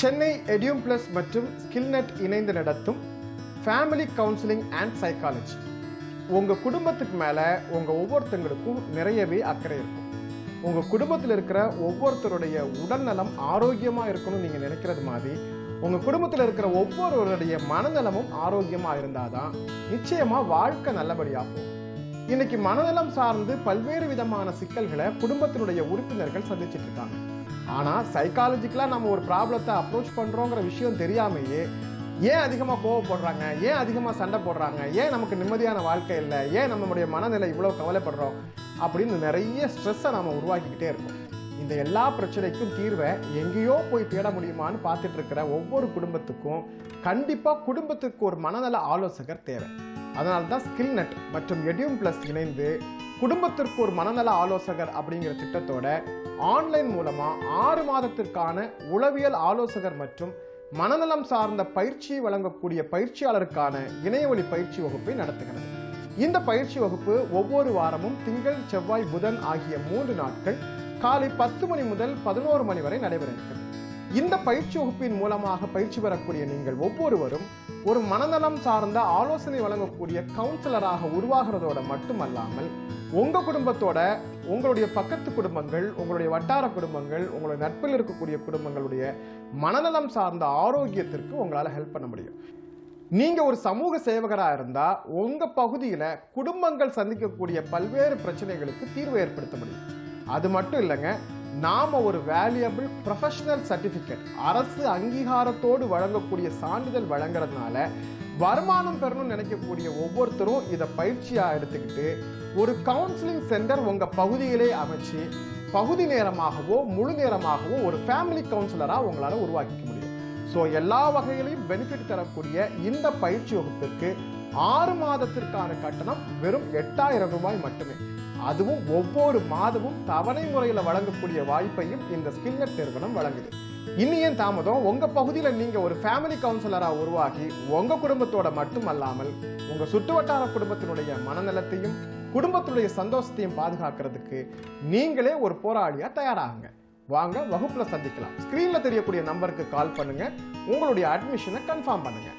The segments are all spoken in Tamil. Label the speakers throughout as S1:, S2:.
S1: சென்னை எடியூம் பிளஸ் மற்றும் ஸ்கில்நெட் இணைந்து நடத்தும் ஃபேமிலி கவுன்சிலிங் அண்ட் சைக்காலஜி உங்கள் குடும்பத்துக்கு மேலே உங்கள் ஒவ்வொருத்தங்களுக்கும் நிறையவே அக்கறை இருக்கும். உங்கள் குடும்பத்தில் இருக்கிற ஒவ்வொருத்தருடைய உடல்நலம் ஆரோக்கியமாக இருக்கணும்னு நீங்கள் நினைக்கிறது மாதிரி உங்கள் குடும்பத்தில் இருக்கிற ஒவ்வொருவருடைய மனநலமும் ஆரோக்கியமாக இருந்தால் தான் நிச்சயமாக வாழ்க்கை நல்லபடியாகும். இன்னைக்கு மனநலம் சார்ந்து பல்வேறு விதமான சிக்கல்களை குடும்பத்தினுடைய உறுப்பினர்கள் சந்திச்சிட்டு இருக்காங்க. ஆனால் சைக்காலஜிக்கலாக நம்ம ஒரு ப்ராப்ளத்தை அப்ரோச் பண்ணுறோங்கிற விஷயம் தெரியாமையே ஏன் அதிகமாக கோவப்படுறாங்க? ஏன் அதிகமாக சண்டை போடுறாங்க? ஏன் நமக்கு நிம்மதியான வாழ்க்கை இல்லை? ஏன் நம்மளுடைய மனநிலை இவ்வளோ கவலைப்படுறோம்? அப்படின்னு நிறைய ஸ்ட்ரெஸ்ஸை நம்ம உருவாக்கிக்கிட்டே இருக்கோம். இந்த எல்லா பிரச்சனைக்கும் தீர்வை எங்கேயோ போய் தேட முடியுமான்னு பார்த்துட்டு இருக்கிற ஒவ்வொரு குடும்பத்துக்கும் கண்டிப்பாக குடும்பத்துக்கு ஒரு மனநல ஆலோசகர் தேவை. அதனால தான் ஸ்கில் நெட் மற்றும் எடியூம் ப்ளஸ் இணைந்து குடும்பத்திற்கு ஒரு மனநல ஆலோசகர் அப்படிங்கிற திட்டத்தோட ஆன்லைன் மூலமா ஆறு மாதத்திற்கான உளவியல் ஆலோசகர் மற்றும் மனநலம் சார்ந்த பயிற்சியை வழங்கக்கூடிய பயிற்சியாளருக்கான இணையவழி பயிற்சி வகுப்பை நடத்துகிறது. இந்த பயிற்சி வகுப்பு ஒவ்வொரு வாரமும் திங்கள் செவ்வாய் புதன் ஆகிய மூன்று நாட்கள் காலை பத்து மணி முதல் பதினோரு மணி வரை நடைபெற இருக்கிறது. இந்த பயிற்சி வகுப்பின் மூலமாக பயிற்சி பெறக்கூடிய நீங்கள் ஒவ்வொருவரும் ஒரு மனநலம் சார்ந்த ஆலோசனை வழங்கக்கூடிய கவுன்சிலராக உருவாகிறதோட மட்டுமல்லாமல் உங்கள் குடும்பத்தோட உங்களுடைய பக்கத்து குடும்பங்கள் உங்களுடைய வட்டார குடும்பங்கள் உங்களுடைய நட்பில் இருக்கக்கூடிய குடும்பங்களுடைய மனநலம் சார்ந்த ஆரோக்கியத்திற்கு உங்களால் ஹெல்ப் பண்ண முடியும். நீங்கள் ஒரு சமூக சேவகராக இருந்தால் உங்கள் பகுதியில் குடும்பங்கள் சந்திக்கக்கூடிய பல்வேறு பிரச்சனைகளுக்கு தீர்வு ஏற்படுத்த முடியும். அது மட்டும் இல்லைங்க நாம் ஒரு வேல்யூபிள் ப்ரொஃபஷனல் சர்டிஃபிகேட் அரசு அங்கீகாரத்தோடு வழங்கக்கூடிய சான்றிதழ் வழங்குறதுனால வருமானம் பெறணும்னு நினைக்கக்கூடிய ஒவ்வொருத்தரும் இதை பயிற்சியாக எடுத்துக்கிட்டு ஒரு கவுன்சிலிங் சென்டர் உங்கள் பகுதியிலே அமைச்சு பகுதி நேரமாகவோ முழு நேரமாகவோ ஒரு ஃபேமிலி கவுன்சிலராக உங்களால் உருவாக்கிக்க முடியும். ஸோ எல்லா வகையிலையும் பெனிஃபிட் தரக்கூடிய இந்த பயிற்சி வகுப்பிற்கு ஆறு மாதத்திற்கான கட்டணம் வெறும் எட்டாயிரம் ரூபாய் மட்டுமே. அதுவும் ஒவ்வொரு மாதமும் தவணை முறையில் வழங்கக்கூடிய வாய்ப்பையும் இந்த ஸ்கில்நெட் நிறுவனம் வழங்குது. இனி ஏன் தாமதம்? உங்க பகுதியில் நீங்க ஒரு ஃபேமிலி கவுன்சிலரா உருவாகி உங்க குடும்பத்தோட மட்டுமல்லாமல் உங்க சுற்றுவட்டார குடும்பத்தினுடைய மனநலத்தையும் குடும்பத்தினுடைய சந்தோஷத்தையும் பாதுகாக்கிறதுக்கு நீங்களே ஒரு போராளியா தயாராகுங்க. வாங்க வகுப்புல சந்திக்கலாம். ஸ்கிரீன்ல தெரியக்கூடிய நம்பருக்கு கால் பண்ணுங்க. உங்களுடைய அட்மிஷனை கன்ஃபார்ம் பண்ணுங்க.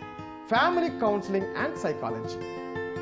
S1: Family counselling and psychology